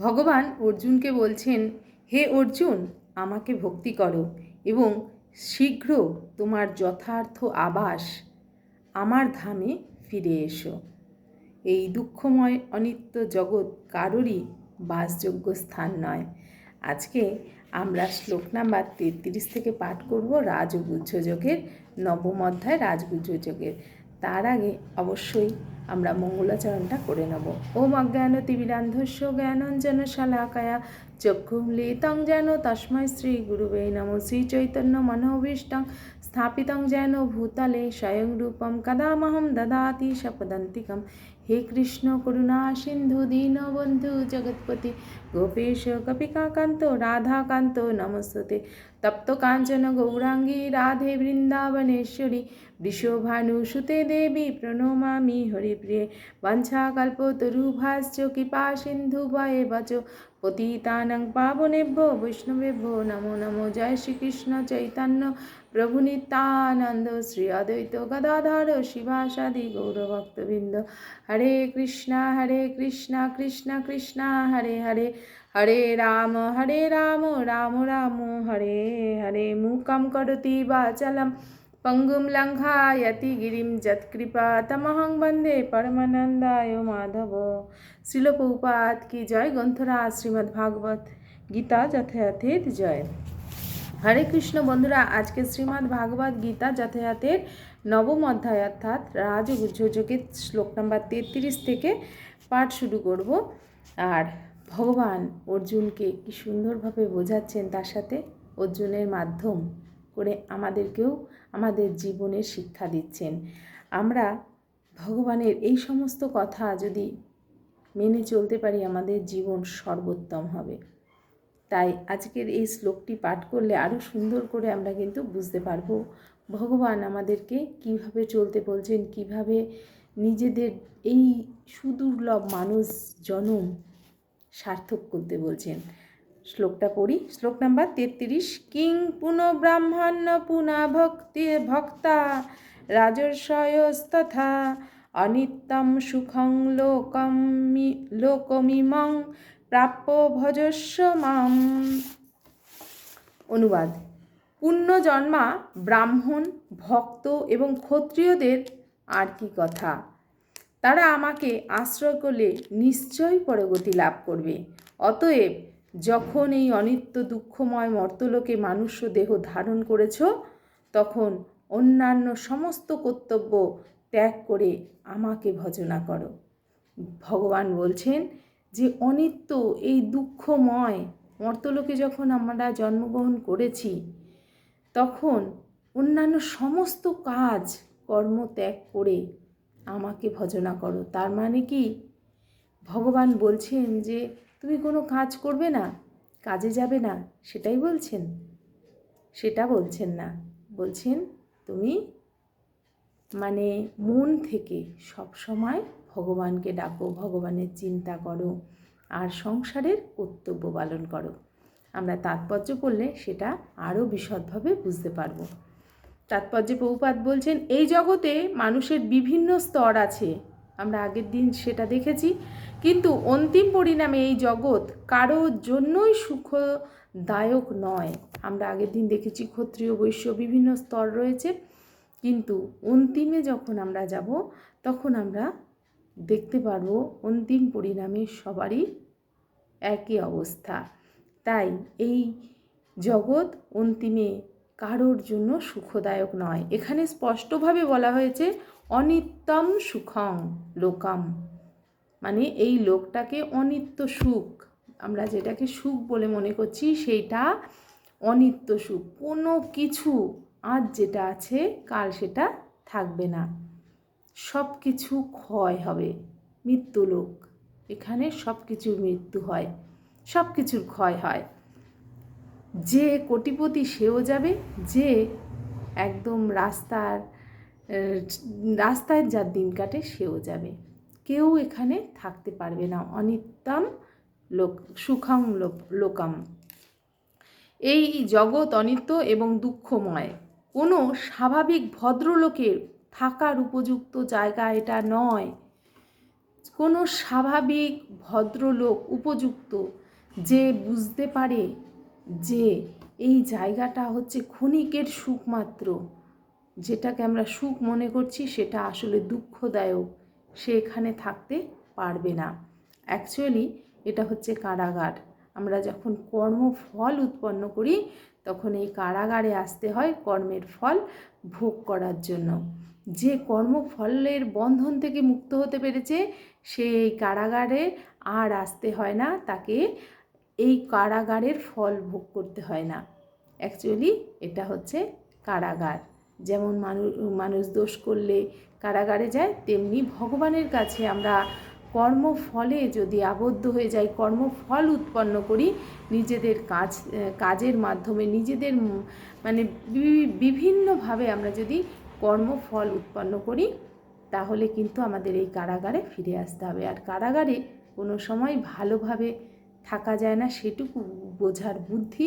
ভগবান অর্জুনকে বলছেন, হে অর্জুন, আমাকে ভক্তি করো এবং শীঘ্র তোমার যথার্থ আবাস আমার ধামে ফিরে এসো। এই দুঃখময় অনিত্য জগৎ কারোরই বাসযোগ্য স্থান নয়। আজকে আমরা শ্লোক নাম্বার তেত্রিশ থেকে পাঠ করব রাজগুজ্জ যোগের নবম অধ্যায় রাজগুজ্জ যোগের। তার আগে অবশ্যই আমরা মঙ্গলাচরণটা করে নেব। ওম অজ্ঞান তিবিরান্ধস্য জ্ঞানঞ্জন শালাকায়া চক্ষু লিতং যেন তস্মৈ শ্রী গুরুবে নম শ্রী চৈতন্য মনোভীষ্টং স্থাপিতং যেন ভূতলে স্বয়ং রূপম কদামহম দদাতি শপদন্তিকম। হে কৃষ্ণ করুণা সিন্ধু দীনবন্ধু জগৎপতি গোপেশ কপিকাকান্ত রাধাকান্ত নমস্তে তপ্ত কাঞ্চন গৌরাঙ্গী রাধে বৃন্দাবনেশ্বরী বৃষভানুসুতে দেবী প্রণমামি হরিপ্রিয়ে বঞ্ছাকল্পতরুভাশ্চ কৃপা সিন্ধু বয়ে বচ পতিতানং পাবনেভ্যো বৈষ্ণবেভ্যো নমো নমো। জয় শ্রীকৃষ্ণ চৈতন্য প্রভু নিত্যানন্দ, শ্রী অদ্বৈত গদাধর শিবাসাদি গৌরভক্তবৃন্দ। হরে কৃষ্ণ হরে কৃষ্ণ কৃষ্ণ কৃষ্ণ, হরে হরে। হরে রাম হরে রাম রাম রাম, হরে হরে। মূকं করতি বাচলম, পঙ্গুম লঙ্ঘায়তি গিরিম যৎকৃপা। তমহং বন্দে পরমানন্দায় মাধব। শিলপৌপাত কি জয় গ্রন্থরা শ্রীমদ্ ভাগবত গীতা যথাযথের জয়। হরে কৃষ্ণ বন্ধুরা, আজকে শ্রীমদ্ ভাগবত গীতা যথাযথের নবম অধ্যায় অর্থাৎ রাজগুজ্জযোগের শ্লোক নাম্বার তেত্রিশ থেকে পাঠ শুরু করব। আর ভগবান অর্জুনকে কি সুন্দরভাবে বোঝাচ্ছেন তার সাথে? অর্জুনের মাধ্যম করে আমাদেরকেও আমাদের জীবনের শিক্ষা দিচ্ছেন। আমরা ভগবানের এই সমস্ত কথা যদি মেনে চলতে পারি, আমাদের জীবন সর্বোত্তম হবে। তাই আজকের এই শ্লোকটি পাঠ করলে আরও সুন্দর করে আমরা কিন্তু বুঝতে পারব। ভগবান আমাদেরকে কীভাবে চলতে বলছেন, কীভাবে নিজেদের এই সুদুর্লভ মানুষ জনম সার্থক করতে বলছেন। শ্লোকটা পড়ি। শ্লোক নাম্বার তেত্রিশ। কিং পুনঃ ব্রাহ্মণ্য পুনা ভক্তি ভক্তা রাজর্ষয়স্তথা অনিত্যম সুখং লোকম, লোকমিমং প্রাপ্য ভজস্ব মাম। অনুবাদ। পুণ্যজন্মা ব্রাহ্মণ, ভক্ত এবং ক্ষত্রিয়দের আর কি কথা। তারা আমাকে আশ্রয় করলে নিশ্চয়ই পরগতি লাভ করবে। অতএব যখন এই অনিত্য দুঃখময় মর্তলোকে মানুষ দেহ ধারণ করেছ, তখন অন্যান্য সমস্ত কর্তব্য ত্যাগ করে আমাকে ভজনা করো। ভগবান বলছেন যে অনিত্য, এই দুঃখময় মর্তলোকে যখন আমরা জন্মগ্রহণ করেছি, তখন অন্যান্য সমস্ত কাজ, কর্ম ত্যাগ করে আমাকে ভজনা করো। তার মানে কি? ভগবান বলছেন যে, তুমি কোনো কাজ করবে না, কাজে যাবে না, সেটাই বলছেন। সেটা বলছেন না। বলছেন তুমি মানে মন থেকে সব সময় ভগবানকে ডাকো, ভগবানের চিন্তা করো আর সংসারের কর্তব্য পালন করো। আমরা তাৎপর্য পড়লে সেটা আরও বিশদভাবে বুঝতে পারব। তাৎপর্যে বহুপাত বলছেন, এই জগতে মানুষের বিভিন্ন স্তর আছে। আমরা আগের দিন সেটা দেখেছি, কিন্তু অন্তিম পরিণামে এই জগৎ কারোর জন্যই সুখদায়ক নয়। আমরা আগের দিন দেখেছি ক্ষত্রিয়, বৈশ্য বিভিন্ন স্তর রয়েছে, কিন্তু অন্তিমে যখন আমরা যাব, তখন আমরা দেখতে পারব, অন্তিম পরিণামে সবারই একই অবস্থা। তাই এই জগৎ অন্তিমে কারোর জন্য সুখদায়ক নয়। এখানে স্পষ্টভাবে বলা হয়েছে, অনিত্যম সুখং লোকাম। মানে এই লোকটাকে অনিত্য সুখ, আমরা যেটাকে সুখ বলে মনে করছি, সেইটা অনিত্য সুখ। কোনো কিছু আজ যেটা আছে, কাল সেটা থাকবে না। সব কিছু ক্ষয় হবে। মৃত্যু লোক। এখানে সব কিছুর মৃত্যু হয়। সব কিছুর ক্ষয় হয়। যে কোটিপতি সেও যাবে, যে একদম রাস্তার রাস্তায় যার দিন কাটে সেও যাবে। কেউ এখানে থাকতে পারবে না। অনিত্যম লোক সুখং লোকাম। এই জগৎ অনিত্য এবং দুঃখময়। কোনো স্বাভাবিক ভদ্রলোকের থাকার উপযুক্ত জায়গা এটা নয়। কোনো স্বাভাবিক ভদ্রলোক উপযুক্ত যে বুঝতে পারে যে এই জায়গাটা হচ্ছে ক্ষণিকের সুখ মাত্র। যেটাকে আমরা সুখ মনে করছি সেটা আসলে দুঃখদায়ক। সে এখানে থাকতে পারবে না। অ্যাকচুয়ালি এটা হচ্ছে কারাগার। আমরা যখন কর্মফল উৎপন্ন করি, তখন এই কারাগারে আসতে হয় কর্মের ফল ভোগ করার জন্য। যে কর্মফলের বন্ধন থেকে মুক্ত হতে পেরেছে, সেই কারাগারে আর আসতে হয় না। তাকে এই কারাগারের ফল ভোগ করতে হয় না। অ্যাকচুয়ালি এটা হচ্ছে কারাগার। যেমন মানুষ মানুষ দোষ করলে কারাগারে যায়, তেমনি ভগবানের কাছে আমরা কর্মফলে যদি আবদ্ধ হয়ে যাই, কর্মফল উৎপন্ন করি, নিজেদের কাজ কাজের মাধ্যমে নিজেদের মানে বিভিন্নভাবে আমরা যদি কর্মফল উৎপন্ন করি, তাহলে কিন্তু আমাদের এই কারাগারে ফিরে আসতে হবে। আর কারাগারে কোনো সময় ভালোভাবে থাকা যায় না, সেটুকু বোঝার বুদ্ধি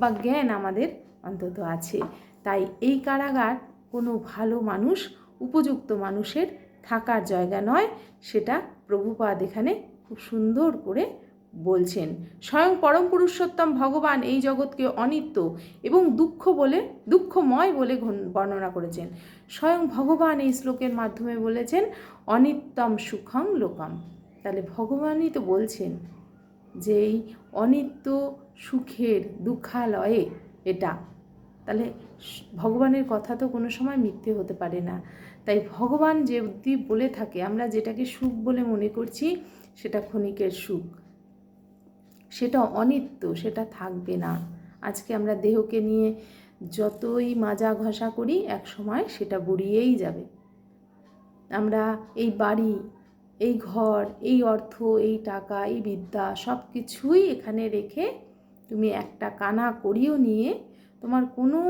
বা জ্ঞান আমাদের অন্তত আছে। তাই এই কারাগার কোনো ভালো মানুষ, উপযুক্ত মানুষের থাকার জায়গা নয়, সেটা প্রভুপাদ এখানে খুব সুন্দর করে বলছেন, স্বয়ং পরম পুরুষোত্তম ভগবান এই জগৎকে অনিত্য এবং দুঃখ বলে, দুঃখময় বলে বর্ণনা করেছেন। স্বয়ং ভগবান এই শ্লোকের মাধ্যমে বলেছেন, অনিত্যম সুখং লোকম। তাহলে ভগবানই তো বলছেন যে এই অনিত্য সুখের দুঃখালয়ে এটা। তাহলে ভগবানের কথা তো কোনো সময় মিথ্যে হতে পারে না। তাই ভগবান যদি বলে থাকে, আমরা যেটাকে সুখ বলে মনে করছি, সেটা ক্ষণিকের সুখ। সেটা অনিত্য, সেটা থাকবে না। আজকে আমরা দেহকে নিয়ে যতই মাজা ঘষা করি, এক সময় সেটা বুড়িয়েই যাবে। আমরা এই বাড়ি, এই ঘর, এই অর্থ, এই টাকা, এই বিদ্যা সব কিছুই এখানে রেখে তুমি একটা কানা করিও নিয়ে তোমার কোনো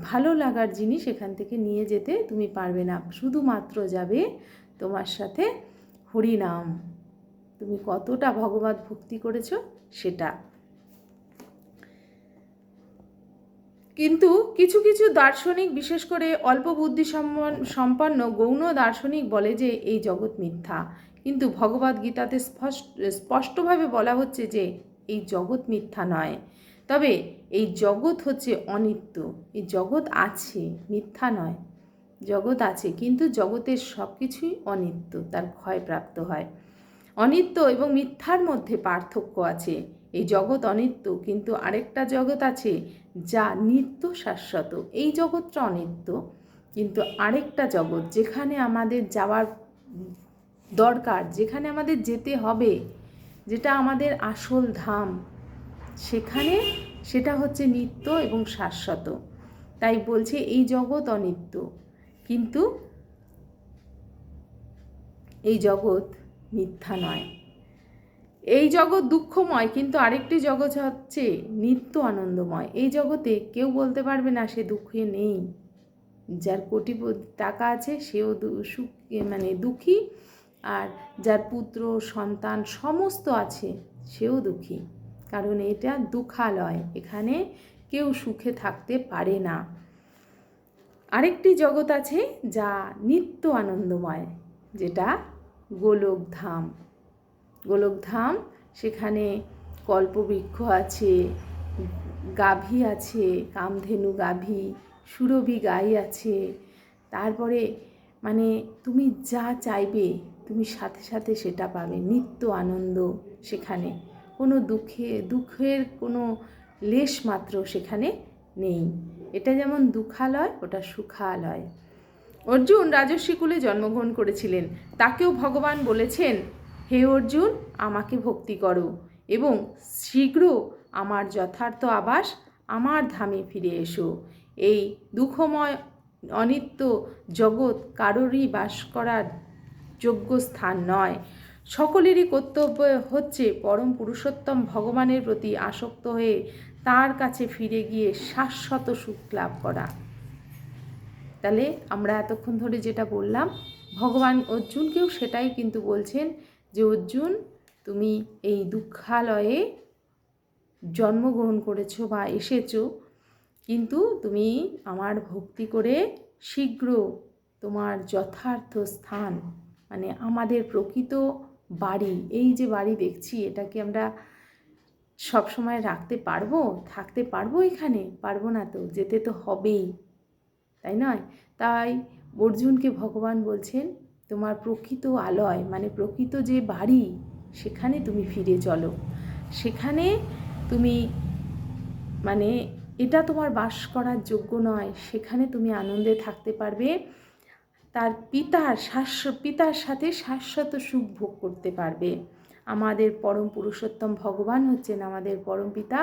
ভালো লাগার জিনিস এখান থেকে নিয়ে যেতে তুমি পারবে না। শুধুমাত্র যাবে তোমার সাথে হরিনাম। তুমি কতটা ভগবত ভক্তি করেছ সেটা। কিন্তু কিছু কিছু দার্শনিক, বিশেষ করে অল্প বুদ্ধি সম্পন্ন- গৌণ দার্শনিক বলে যে এই জগৎ মিথ্যা। কিন্তু ভগবদ গীতাতে স্পষ্ট স্পষ্টভাবে বলা হচ্ছে যে এই জগৎ মিথ্যা নয়। তবে এই জগৎ হচ্ছে অনিত্য। এই জগৎ আছে, মিথ্যা নয়। জগৎ আছে, কিন্তু জগতের সব কিছুই অনিত্য, তার ক্ষয়প্রাপ্ত হয়। অনিত্য এবং মিথ্যার মধ্যে পার্থক্য আছে। এই জগৎ অনিত্য, কিন্তু আরেকটা জগৎ আছে যা নিত্য শাশ্বত এই জগৎটা অনিত্য, কিন্তু আরেকটা জগৎ যেখানে আমাদের যাওয়ার দরকার, যেখানে আমাদের যেতে হবে, যেটা আমাদের আসল ধাম, সেখানে সেটা হচ্ছে নিত্য এবং শাশ্বত। তাই বলছে এই জগৎ অনিত্য, কিন্তু এই জগৎ মিথ্যা নয়। এই জগৎ দুঃখময়, কিন্তু আরেকটি জগৎ হচ্ছে নিত্য আনন্দময়। এই জগতে কেউ বলতে পারবে না, সে দুঃখে নেই। যার কোটি টাকা আছে, সেও সুখ মানে দুঃখী। আর যার পুত্র, সন্তান সমস্ত আছে, সেও দুঃখী। কারণ এটা দুঃখালয়। এখানে কেউ সুখে থাকতে পারে না। আরেকটি জগৎ আছে যা নিত্য আনন্দময়, যেটা গোলকধাম। গোলকধাম, সেখানে কল্পবৃক্ষ আছে, গাভী আছে, কামধেনু গাভী, সুরভি গাই আছে। তারপরে মানে তুমি যা চাইবে, তুমি সাথে সাথে সেটা পাবে। নিত্য আনন্দ সেখানে। কোনো দুঃখে, দুঃখের কোনো লেশ মাত্র সেখানে নেই। এটা যেমন দুঃখালয়, ওটা সুখালয়। অর্জুন রাজস্বী কুলে জন্মগ্রহণ করেছিলেন। তাকেও ভগবান বলেছেন, হে অর্জুন, আমাকে ভক্তি করো এবং শীঘ্র আমার যথার্থ আবাস আমার ধামে ফিরে এসো এই দুঃখময় অনিত্য জগৎ কারোরই বাস করার যোগ্য স্থান নয়। সকলেরই কর্তব্য হচ্ছে পরম পুরুষোত্তম ভগবানের প্রতি আসক্ত হয়ে তার কাছে ফিরে গিয়ে শাশ্বত সুখ লাভ করা। তাহলে আমরা এতক্ষণ ধরে যেটা বললাম, ভগবান অর্জুনকেও সেটাই কিন্তু বলছেন যে, অর্জুন, তুমি এই দুঃখালয়ে জন্মগ্রহণ করেছ বা এসেছ, কিন্তু তুমি আমার ভক্তি করে শীঘ্র তোমার যথার্থ স্থান মানে আমাদের প্রকৃত বাড়ি, এই যে বাড়ি দেখছি, এটা কি আমরা সব সময় রাখতে পারব? থাকতে পারব এখানে? পারব না তো, যেতে তো হবেই। তাই নয়? তাই অর্জুনকে ভগবান বলছেন, তোমার প্রকৃত আলয় মানে প্রকৃত যে বাড়ি, সেখানে তুমি ফিরে চলো। সেখানে তুমি মানে এটা তোমার বাস করার যোগ্য নয়। সেখানে তুমি আনন্দে থাকতে পারবে। তার পিতার শাশ্ব পিতার সাথে শাশ্বত সুখ ভোগ করতে পারবে। আমাদের পরম পুরুষোত্তম ভগবান হচ্ছেন আমাদের পরম পিতা।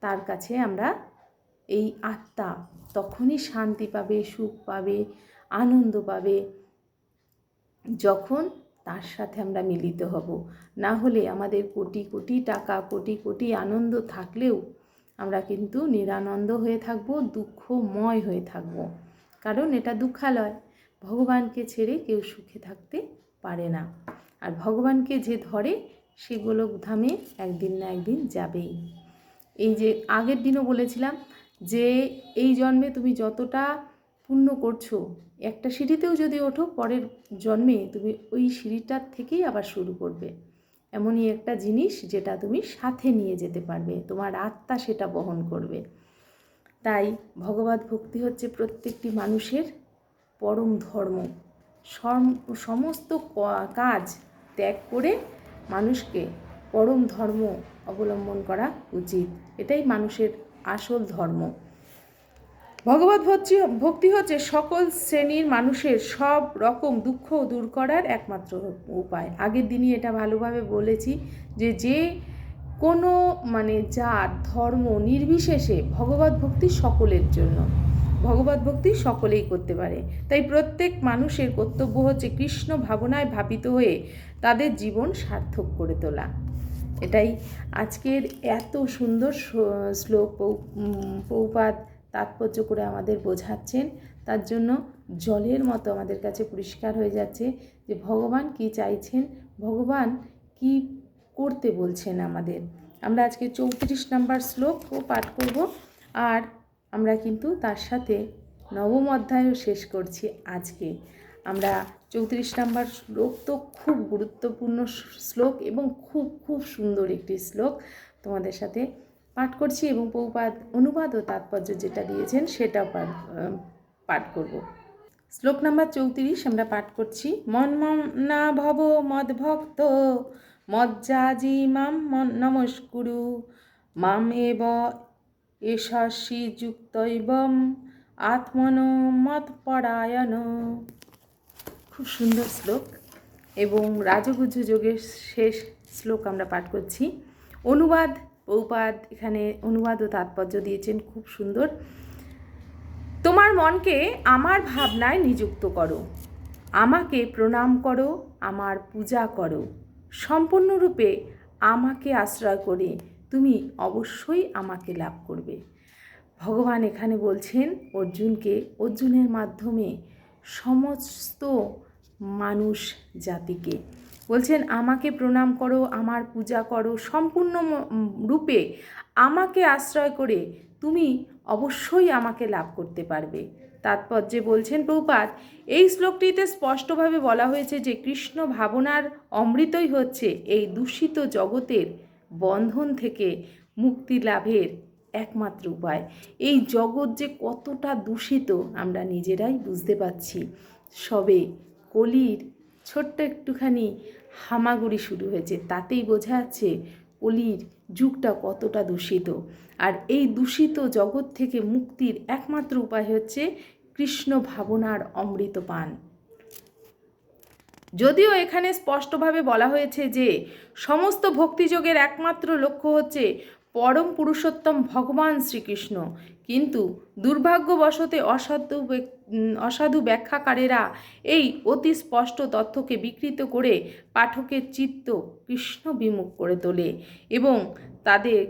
তার কাছে আমরা এই আত্মা তখনই শান্তি পাবে, সুখ পাবে, আনন্দ পাবে। যখন তার সাথে আমরা মিলিত হব। না হলে আমাদের কোটি কোটি টাকা, কোটি কোটি আনন্দ থাকলেও আমরা কিন্তু নিরানন্দ হয়ে থাকব, দুঃখময় হয়ে থাকব। কারণ এটা দুঃখালয়। ভগবানকে ছেড়ে কেউ সুখে থাকতে পারে না। আর ভগবানকে যে ধরে, সে গোলক ধামে একদিন না একদিন যাবেই। এই যে আগের দিনও বলেছিলাম যে এই জন্মে তুমি যতটা পুণ্য করছ, একটা সিঁড়িতেও যদি ওঠো, পরের জন্মে তুমি ওই সিঁড়িটার থেকেই আবার শুরু করবে। এমনই একটা জিনিস যেটা তুমি সাথে নিয়ে যেতে পারবে, তোমার আত্মা সেটা বহন করবে। তাই ভগবত ভক্তি হচ্ছে প্রত্যেকটি মানুষের পরম ধর্ম। সম- সমস্ত কাজ ত্যাগ করে মানুষকে পরম ধর্ম অবলম্বন করা উচিত। এটাই মানুষের আসল ধর্ম। ভগবত ভক্তি ভক্তি হচ্ছে সকল শ্রেণির মানুষের সব রকম দুঃখ দূর করার একমাত্র উপায়। আগের দিনই এটা ভালোভাবে বলেছি যে যে কোনো মানে জাত, ধর্ম নির্বিশেষে ভগবত ভক্তি সকলের জন্য। ভগবত ভক্তি সকলেই করতে পারে। তাই প্রত্যেক মানুষের কর্তব্য হচ্ছে কৃষ্ণ ভাবনায় ভাবিত হয়ে তাদের জীবন সার্থক করে তোলা। এটাই। আজকের এত সুন্দর শ্লোক পৌপাত তাৎপর্য করে আমাদের বোঝাচ্ছেন। তার জন্য জলের মতো আমাদের কাছে পরিষ্কার হয়ে যাচ্ছে যে ভগবান কি চাইছেন, ভগবান কি করতে বলছেন আমাদের। আমরা আজকে চৌত্রিশ নম্বর শ্লোকও পাঠ করব আর আমরা কিন্তু তার সাথে নবম অধ্যায়ও শেষ করছি আজকে। আমরা চৌত্রিশ নম্বর শ্লোক তো খুব গুরুত্বপূর্ণ শ্লোক এবং খুব খুব সুন্দর একটি শ্লোক তোমাদের সাথে পাঠ করছি এবং পৌপাদ অনুবাদ ও তাৎপর্য যেটা দিয়েছেন সেটাও পাঠ পাঠ করব। শ্লোক নাম্বার চৌত্রিশ আমরা পাঠ করছি, মন না ভব মদভক্ত মজ্জাজি মাম নমস্কুরু, মাম এব এষাসি যুক্তৈবম, আত্মন মৎপরায়ণ খুব সুন্দর শ্লোক এবং রাজগুজ্জ যোগের শেষ শ্লোক আমরা পাঠ করছি। অনুবাদ পৌপাদ এখানে অনুবাদ ও তাৎপর্য দিয়েছেন, খুব সুন্দর। তোমার মনকে আমার ভাবনায় নিযুক্ত করো। আমাকে প্রণাম করো, আমার পূজা করো। সম্পূর্ণরূপে আমাকে আশ্রয় করে তুমি অবশ্যই আমাকে লাভ করবে। ভগবান এখানে বলছেন, অর্জুনকে, অর্জুনের মাধ্যমে সমস্ত মানুষ জাতিকে। বলছেন, আমাকে প্রণাম করো, আমার পূজা করো, সম্পূর্ণ রূপে আমাকে আশ্রয় করে তুমি অবশ্যই আমাকে লাভ করতে পারবে। তাৎপর্যে বলছেন প্রভুপাত এই শ্লোকটিতে স্পষ্টভাবে বলা হয়েছে যে কৃষ্ণ ভাবনার অমৃতই হচ্ছে এই দূষিত জগতের বন্ধন থেকে মুক্তি লাভের একমাত্র উপায়। এই জগৎ যে কতটা দূষিত আমরা নিজেরাই বুঝতে পারছি। সবে কলির ছোট্ট একটুখানি হামাগুড়ি শুরু হয়েছে। তাতেই বোঝা যাচ্ছে কলির যুগটা কতটা দূষিত। আর এই দূষিত জগৎ থেকে মুক্তির একমাত্র উপায় হচ্ছে কৃষ্ণ ভাবনার অমৃত পান যদিও এখানে স্পষ্টভাবে বলা হয়েছে যে সমস্ত ভক্তিযোগের একমাত্র লক্ষ্য হচ্ছে পরম পুরুষোত্তম ভগবান শ্রীকৃষ্ণ। কিন্তু দুর্ভাগ্যবশতে অসাধু অসাধু ব্যাখ্যাকারেরা এই অতি স্পষ্ট তথ্যকে বিকৃত করে পাঠকের চিত্ত কৃষ্ণ বিমুখ করে তোলে এবং তাদের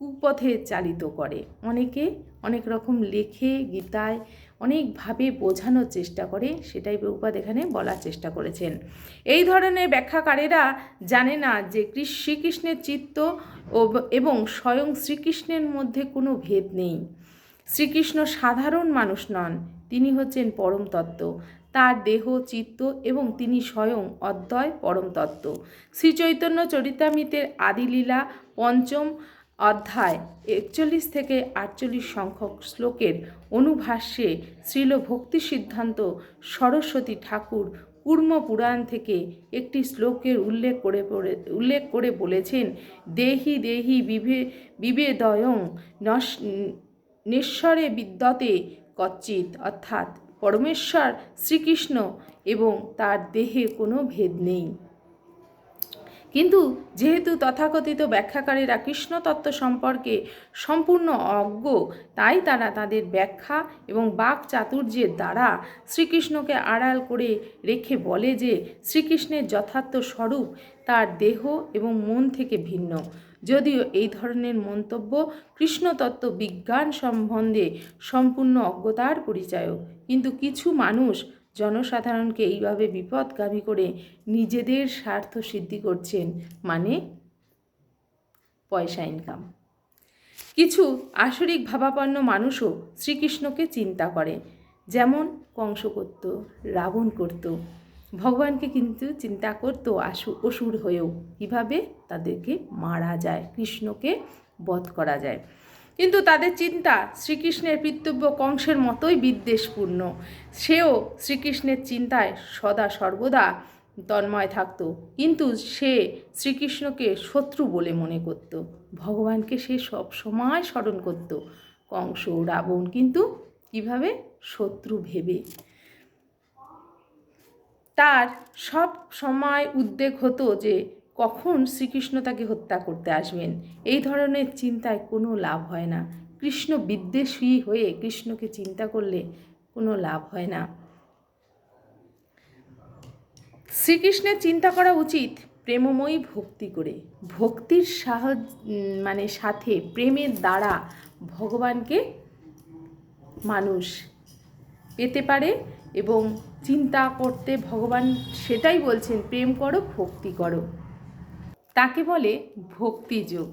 কুপথে চালিত করে। অনেকে অনেক রকম লেখে, গীতায় অনেকভাবে বোঝানোর চেষ্টা করে, সেটাই প্রভুপাদ এখানে বলার চেষ্টা করেছেন। এই ধরনের ব্যাখ্যাকারেরা জানে না যে শ্রীকৃষ্ণের চিত্ত এবং স্বয়ং শ্রীকৃষ্ণের মধ্যে কোনো ভেদ নেই। শ্রীকৃষ্ণ সাধারণ মানুষ নন, তিনি হচ্ছেন পরম তত্ত্ব তার দেহ, চিত্ত এবং তিনি স্বয়ং অদ্বয় পরম তত্ত্ব শ্রীচৈতন্য চরিতামৃতের আদিলীলা পঞ্চম অধ্যায় একচল্লিশ থেকে আটচল্লিশ সংখ্যক শ্লোকের অনুভাষ্যে শ্রীল ভক্তি সিদ্ধান্ত সরস্বতী ঠাকুর কুর্ম পুরাণ থেকে একটি শ্লোকের উল্লেখ করে উল্লেখ করে বলেছেন, দেহি দেহি বিভে, বিবেদয়ং নশ নিঃস্বরে বিদ্যতে কচ্চিত অর্থাৎ, পরমেশ্বর শ্রীকৃষ্ণ এবং তার দেহে কোনো ভেদ নেই। কিন্তু যেহেতু তথাকথিত ব্যাখ্যাকারীরা কৃষ্ণতত্ত্ব সম্পর্কে সম্পূর্ণ অজ্ঞ, তাই তারা তাদের ব্যাখ্যা এবং বাক চাতুর্যের দ্বারা শ্রীকৃষ্ণকে আড়াল করে রেখে বলে যে শ্রীকৃষ্ণের যথার্থ স্বরূপ তার দেহ এবং মন থেকে ভিন্ন। যদিও এই ধরনের মন্তব্য কৃষ্ণতত্ত্ব বিজ্ঞান সম্বন্ধে সম্পূর্ণ অজ্ঞতার পরিচায়ক। কিন্তু কিছু মানুষ জনসাধারণকে এইভাবে বিপদগামী করে নিজেদের স্বার্থ সিদ্ধি করছেন মানে পয়সা ইনকাম কিছু আসরিক ভাবাপন্ন মানুষও শ্রীকৃষ্ণকে চিন্তা করে, যেমন কংস করত, রাবণ করত। ভগবানকে কিন্তু চিন্তা করতো আসু, অসুর হয়েও কীভাবে তাদেরকে মারা যায়, কৃষ্ণকে বধ করা যায়। কিন্তু তাদের চিন্তা শ্রীকৃষ্ণের পিতৃব্য কংসের মতোই বিদ্বেষপূর্ণ। সেও শ্রীকৃষ্ণের চিন্তায় সদা সর্বদা তন্ময় থাকত। কিন্তু সে শ্রীকৃষ্ণকে শত্রু বলে মনে করত। ভগবানকে সে সব সময় স্মরণ করত। কংস রাবণ কিন্তু কীভাবে শত্রু ভেবে? তার সব সময় উদ্বেগ হতো যে কখন শ্রীকৃষ্ণ তাকে হত্যা করতে আসবেন? এই ধরনের চিন্তায় কোনো লাভ হয় না। কৃষ্ণ বিদ্বেষী হয়ে কৃষ্ণকে চিন্তা করলে কোনো লাভ হয় না। শ্রীকৃষ্ণের চিন্তা করা উচিত প্রেমময়ী ভক্তি করে। ভক্তির সাহায্য মানে সাথে প্রেমের দ্বারা ভগবানকে মানুষ পেতে পারে এবং চিন্তা করতে ভগবান সেটাই বলছেন, প্রেম করো, ভক্তি করো। তাকে বলে ভক্তিযোগ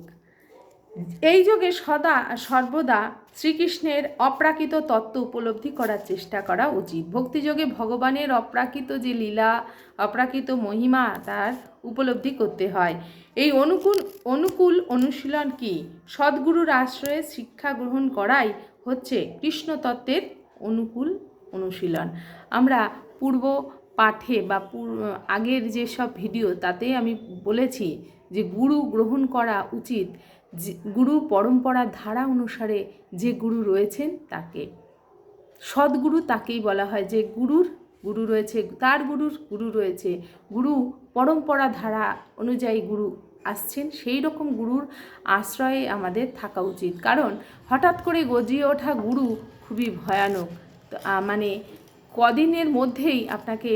এই যোগে সদা, সর্বদা শ্রীকৃষ্ণের অপ্রাকৃত তত্ত্ব উপলব্ধি করার চেষ্টা করা উচিত। ভক্তিযোগে ভগবানের অপ্রাকৃত যে লীলা, অপ্রাকৃত মহিমা, তার উপলব্ধি করতে হয়। এই অনুকূল অনুকূল অনুশীলন কি? সদ্গুরুর আশ্রয়ে শিক্ষা গ্রহণ করাই হচ্ছে কৃষ্ণ তত্ত্বের অনুকূল অনুশীলন। আমরা পূর্ব পাঠে বা আগের যেসব ভিডিও তাতে আমি বলেছি যে গুরু গ্রহণ করা উচিত গুরু পরম্পরা ধারা অনুসারে যে গুরু রয়েছেন তাকে। সদ্গুরু তাকেই বলা হয় যে গুরুর গুরু রয়েছে, তার গুরুর গুরু রয়েছে। গুরু পরম্পরা ধারা অনুযায়ী গুরু আসছেন, সেই রকম গুরুর আশ্রয়ে আমাদের থাকা উচিত। কারণ হঠাৎ করে গজিয়ে ওঠা গুরু খুবই ভয়ানক। মানে কদিনের মধ্যেই আপনাকে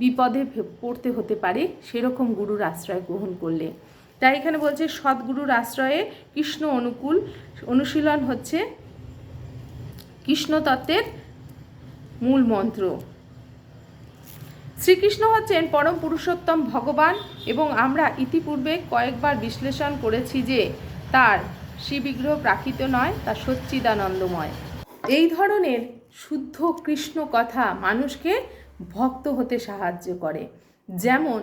বিপদে পড়তে হতে পারে, সেরকম গুরুর আশ্রয় গ্রহণ করলে। তাই এখানে বলছে, সদ্গুরুর আশ্রয়ে কৃষ্ণ অনুকূল, অনুশীলন হচ্ছে কৃষ্ণতত্ত্বের মূল মন্ত্র। শ্রীকৃষ্ণ হচ্ছেন পরম পুরুষোত্তম ভগবান এবং আমরা ইতিপূর্বে কয়েকবার বিশ্লেষণ করেছি যে তার শ্রীবিগ্রহ প্রাকৃত নয়, তা সচ্চিদানন্দময়। এই ধরনের শুদ্ধ কৃষ্ণ কথা মানুষকে ভক্ত হতে সাহায্য করে। যেমন,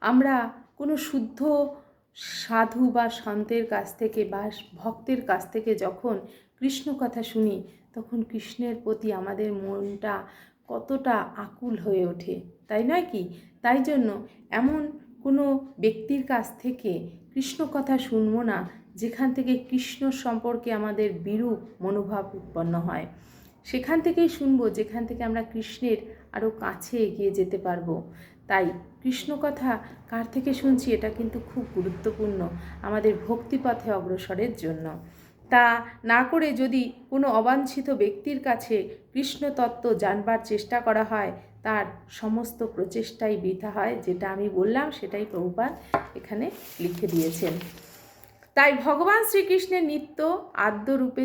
আমরা কোনো শুদ্ধ সাধু বা সন্তের কাছ থেকে বা ভক্তের কাছ থেকে যখন কৃষ্ণ কথা শুনি, তখন কৃষ্ণের প্রতি আমাদের মনটা কতটা আকুল হয়ে ওঠে, তাই নয় কি? তাই জন্য এমন কোনো ব্যক্তির কাছ থেকে কৃষ্ণ কথা শুনব না, যেখান থেকে কৃষ্ণ সম্পর্কে আমাদের বিরূপ মনোভাব উৎপন্ন হয়। সেখান থেকেই শুনব যেখান থেকে আমরা কৃষ্ণের আরও কাছে এগিয়ে যেতে পারব। তাই কৃষ্ণ কথা কার থেকে শুনছি এটা কিন্তু খুব গুরুত্বপূর্ণ আমাদের ভক্তিপথে অগ্রসরের জন্য। তা না করে যদি কোনো অবাঞ্ছিত ব্যক্তির কাছে কৃষ্ণ তত্ত্ব জানবার চেষ্টা করা হয়, তার সমস্ত প্রচেষ্টাই বৃথা হয়, যেটা আমি বললাম সেটাই প্রভুপাত এখানে লিখে দিয়েছেন। তাই ভগবান শ্রীকৃষ্ণের নিত্য আদ্যরূপে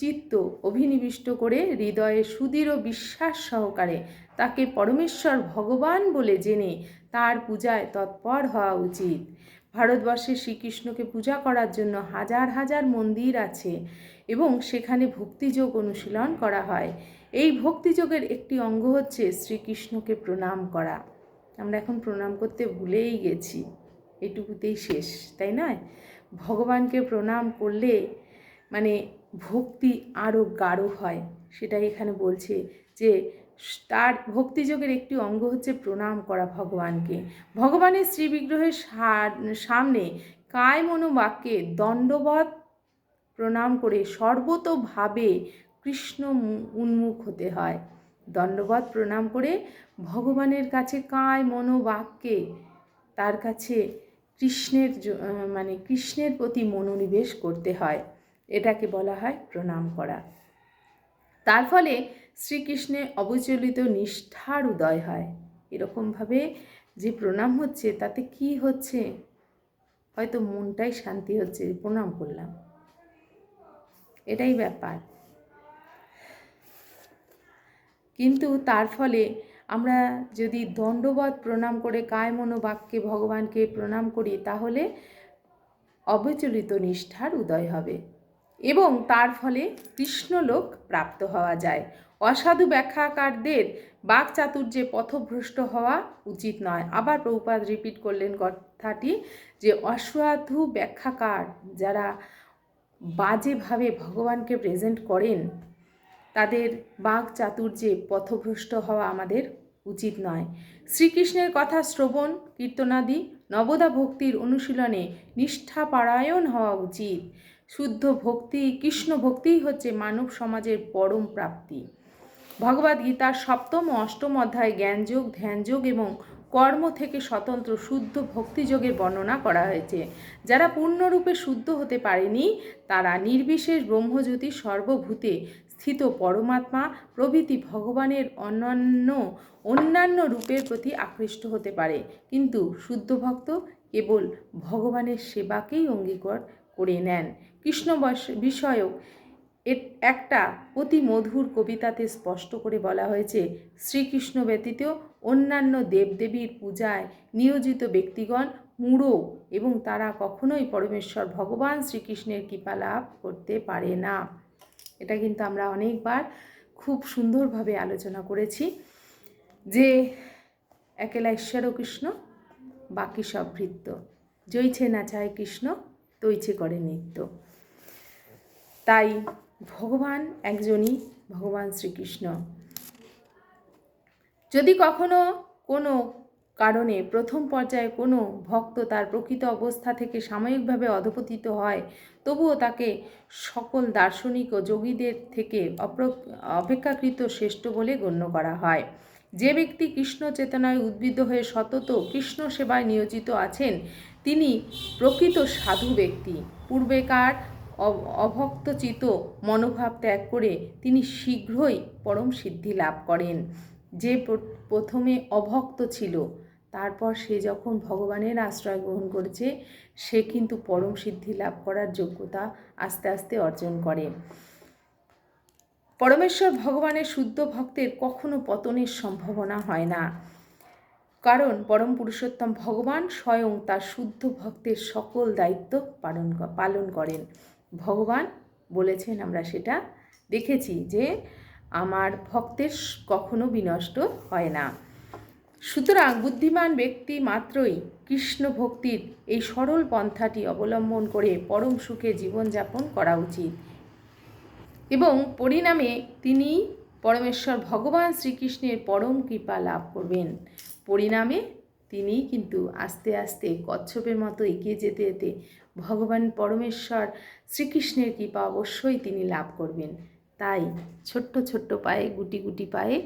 চিত্ত অভিনিবিষ্ট করে হৃদয়ে সুদৃঢ় বিশ্বাস সহকারে তাকে পরমেশ্বর ভগবান বলে জেনে তার পূজায় তৎপর হওয়া উচিত। ভারতবর্ষে শ্রীকৃষ্ণকে পূজা করার জন্য হাজার হাজার মন্দির আছে এবং সেখানে ভক্তিযোগ অনুশীলন করা হয়। এই ভক্তিযোগের একটি অঙ্গ হচ্ছে শ্রীকৃষ্ণকে প্রণাম করা। আমরা এখন প্রণাম করতে ভুলেই গেছি। এটুকুতেই শেষ, তাই নয়? ভগবানকে প্রণাম করলে মানে ভক্তি আরও গাঢ় হয়। সেটাই এখানে বলছে যে, তার ভক্তিযোগের একটি অঙ্গ হচ্ছে প্রণাম করা ভগবানকে। ভগবানের শ্রী বিগ্রহের সামনে কায় মনোবাক্যে দণ্ডবধ প্রণাম করে সর্বতোভাবে কৃষ্ণ উন্মুখ হতে হয়। দণ্ডবধ প্রণাম করে ভগবানের কাছে কায় মনোবাক্যে তার কাছে কৃষ্ণের মানে কৃষ্ণের প্রতি মনোনিবেশ করতে হয়। এটাকে বলা হয় প্রণাম করা। তার ফলে শ্রীকৃষ্ণে অবচলিত নিষ্ঠার উদয় হয়। এরকমভাবে যে প্রণাম হচ্ছে, তাতে কি হচ্ছে? হয়তো মনটাই শান্তি হচ্ছে, প্রণাম করলাম। এটাই ব্যাপার। কিন্তু তার ফলে আমরা যদি দণ্ডবধ প্রণাম করে কায় মনোবাক্যে ভগবানকে প্রণাম করি, তাহলে অবিচলিত নিষ্ঠার উদয় হবে এবং তার ফলে কৃষ্ণলোক প্রাপ্ত হওয়া যায়। অসাধু ব্যাখ্যাকারদের বাক চাতুর্যে পথভ্রষ্ট হওয়া উচিত নয়। আবার প্রভুপাত রিপিট করলেন কথাটি যে, অসাধু ব্যাখ্যাকার যারা বাজেভাবে ভগবানকে প্রেজেন্ট করেন তাদের বাঘ চাতুর্যে পথভ্রষ্ট হওয়া আমাদের উচিত নয়। শ্রীকৃষ্ণের কথা শ্রবণ, কীর্তনাদি, নবদা ভক্তির অনুশীলনে নিষ্ঠাপারায়ণ হওয়া উচিত। শুদ্ধ ভক্তি, কৃষ্ণ ভক্তিই হচ্ছে মানব সমাজের পরম প্রাপ্তি। ভগবদ গীতার সপ্তম ও অষ্টম অধ্যায় জ্ঞানযোগ, ধ্যানযোগ এবং কর্ম থেকে স্বতন্ত্র শুদ্ধ ভক্তিযোগের বর্ণনা করা হয়েছে। যারা পূর্ণরূপে শুদ্ধ হতে পারেনি, তারা নির্বিশেষ ব্রহ্মজ্যোতি সর্বভূতে স্থিত পরমাত্মা, প্রভৃতি ভগবানের অন্যান্য অন্যান্য রূপের প্রতি আকৃষ্ট হতে পারে। কিন্তু শুদ্ধ ভক্ত কেবল ভগবানের সেবাকেই অঙ্গীকার করে নেন। কৃষ্ণ বিষয়ক একটা অতি মধুর কবিতাতে স্পষ্ট করে বলা হয়েছে, শ্রীকৃষ্ণ ব্যতীত অন্যান্য দেবদেবীর পূজায় নিয়োজিত ব্যক্তিগণ মূঢ় এবং তারা কখনোই পরমেশ্বর ভগবান শ্রীকৃষ্ণের কৃপা লাভ করতে পারে না। এটা কিন্তু আমরা অনেকবার খুব সুন্দরভাবে আলোচনা করেছি যে একেলা ঈশ্বর কৃষ্ণ, বাকি সব ভৃত্য। জয়ছে না চায় কৃষ্ণ, তৈছে করে নিত্য। তাই ভগবান একজনই ভগবান শ্রীকৃষ্ণ। যদি কখনো কোনো কারণে প্রথম পর্যায়ে কোনো ভক্ত তার প্রকৃত অবস্থা থেকে সাময়িকভাবে অধপতিত হয়, তবুও তাকে সকল দার্শনিক ও যোগীদের থেকে অপেক্ষাকৃত শ্রেষ্ঠ বলে গণ্য করা হয়। যে ব্যক্তি কৃষ্ণ চেতনায় উদ্বুদ্ধ হয়ে সতত কৃষ্ণ সেবায় নিয়োজিত আছেন, তিনি প্রকৃত সাধু ব্যক্তি। পূর্বেকার অভক্তচিত মনোভাব ত্যাগ করে তিনি শীঘ্রই পরম সিদ্ধি লাভ করেন। যে প্রথমে অভক্ত ছিল, তারপর সে যখন ভগবানের আশ্রয় গ্রহণ করেছে, সে কিন্তু পরম সিদ্ধি লাভ করার যোগ্যতা আস্তে আস্তে অর্জন করে। পরমেশ্বর ভগবানের শুদ্ধ ভক্তের কখনো পতনের সম্ভাবনা হয় না। কারণ পরম পুরুষোত্তম ভগবান স্বয়ং তার শুদ্ধ ভক্তের সকল দায়িত্ব পালন পালন করেন। ভগবান বলেছেন আমরা সেটা দেখেছি যে আমার ভক্তের কখনো বিনষ্ট হয় না। সুতরাং বুদ্ধিমান ব্যক্তি মাত্রই কৃষ্ণ ভক্তির এই সরল পন্থাটি অবলম্বন করে পরম সুখে জীবনযাপন করা উচিত। এবং পরিণামে তিনি পরমেশ্বর ভগবান শ্রীকৃষ্ণের পরম কৃপা লাভ করবেন। পরিণামে তিনি কিন্তু আস্তে আস্তে কচ্ছপের মতো এগিয়ে যেতে যেতে ভগবান পরমেশ্বর শ্রীকৃষ্ণের কৃপা অবশ্যই তিনি লাভ করবেন। তাই ছোট্ট ছোট্ট পায়ে, গুটি গুটি পায়ে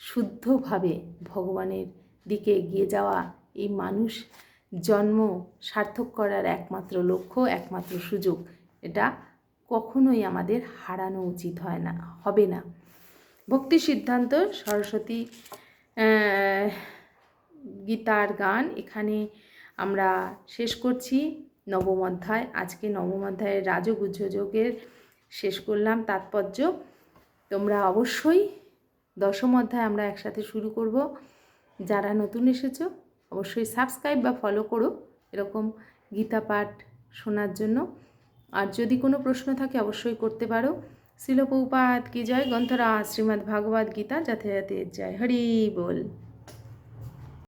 শুদ্ধভাবে ভগবানের দিকে এগিয়ে যাওয়া এই মানুষ জন্ম সার্থক করার একমাত্র লক্ষ্য, একমাত্র সুযোগ। এটা কখনোই আমাদের হারানো উচিত হয় না, হবে না। ভক্তি সিদ্ধান্ত, সরস্বতী গীতার গান এখানে আমরা শেষ করছি। নবম অধ্যায়, আজকে নবম অধ্যায়ের রাজগুজ্জযোগের শেষ করলাম তাৎপর্য। তোমরা অবশ্যই দশম অধ্যায় আমরা একসাথে শুরু করব। যারা নতুন এসেছ, অবশ্যই সাবস্ক্রাইব বা ফলো করো এরকম গীতা পাঠ শোনার জন্য। আর যদি কোনো প্রশ্ন থাকে, অবশ্যই করতে পারো। শিলপৌপাত কি জয়? গ্রন্থরা শ্রীমদ্ ভাগবত গীতা যাতে যাতে জয়। হরি বল।